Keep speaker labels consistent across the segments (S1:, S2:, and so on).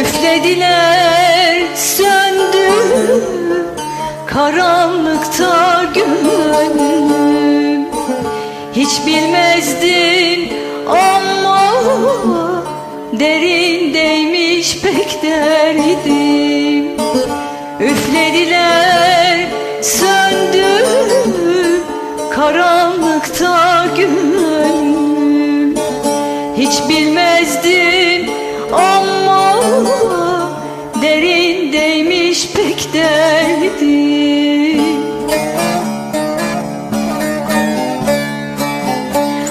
S1: Üflediler söndü Karanlıkta gönlüm. Hiç bilmezdim ama Derindeymiş pek derdim. Üflediler Karanlıkta gönlüm hiç bilmezdim ama derindeymiş pek derdim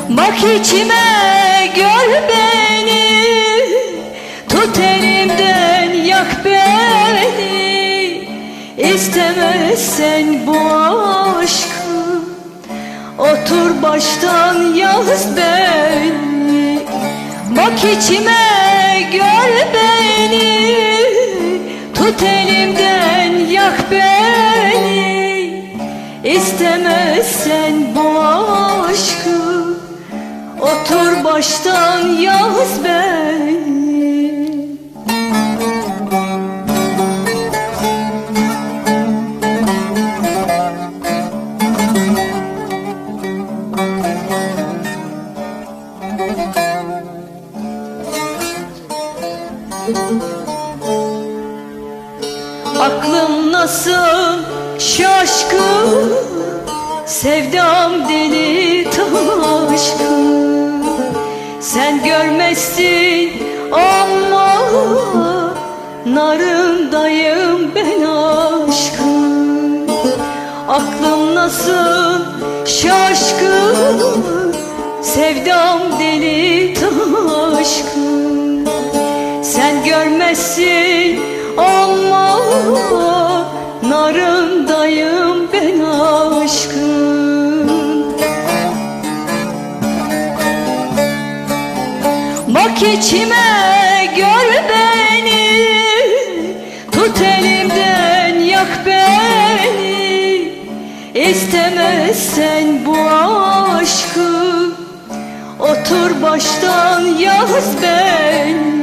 S1: Bak içime gör beni. Tut elimden yak beni. İstemezsen bu aşkı Otur baştan yaz beni Bak içime gör beni. Tut elimden yak beni. İstemezsen bu aşkı. Otur baştan yaz beni Aklım nasıl şaşkın Sevdam deli taşkın. Sen görmezsin ama Narındayım ben aşkın. Aklım nasıl şaşkın sen görmezsin ama narındayım ben aşkın. Bak içime gör beni. Tut elimden yak beni. İstemezsen bu aşkı Otur baştan yaz beni